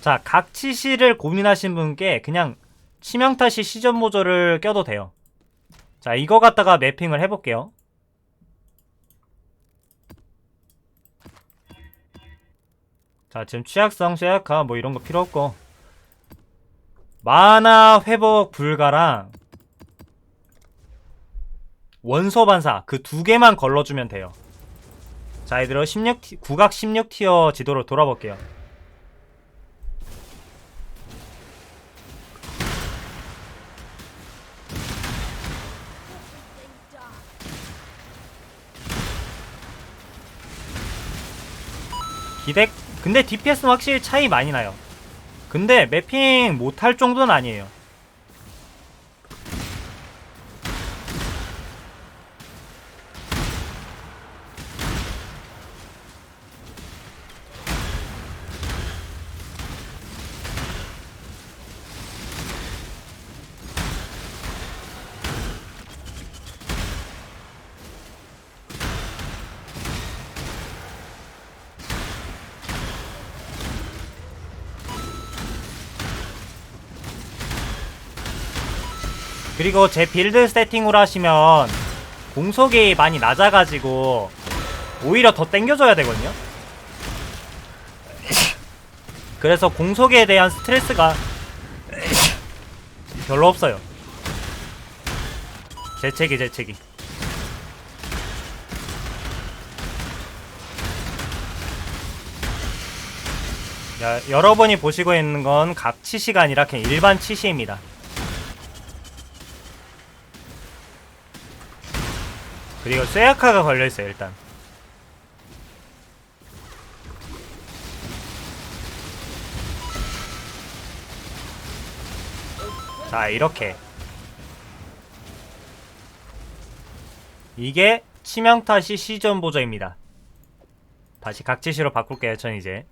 자, 각치시를 고민하신 분께 그냥 치명타시 시전 모조를 껴도 돼요. 자, 이거 갖다가 매핑을 해볼게요. 자, 지금 취약성, 쇠약화 뭐 이런 거 필요 없고 만화 회복 불가랑 원소 반사 그 두 개만 걸러주면 돼요. 자, 얘들아 16 티, 국악 16티어 지도로 돌아볼게요. 기덱 근데 DPS는 확실히 차이 많이 나요. 근데 매핑 못할 정도는 아니에요. 그리고 제 빌드 세팅으로 하시면 공속이 많이 낮아가지고 오히려 더 땡겨줘야 되거든요. 그래서 공속에 대한 스트레스가 별로 없어요. 재채기 재채기. 야, 여러분이 보시고 있는 건 각 치시가 아니라 그냥 일반 치시입니다. 그리고 쇠약화가 걸려있어요 일단. 자 이렇게. 이게 치명타시 시전 보조입니다. 다시 각지시로 바꿀게요 전 이제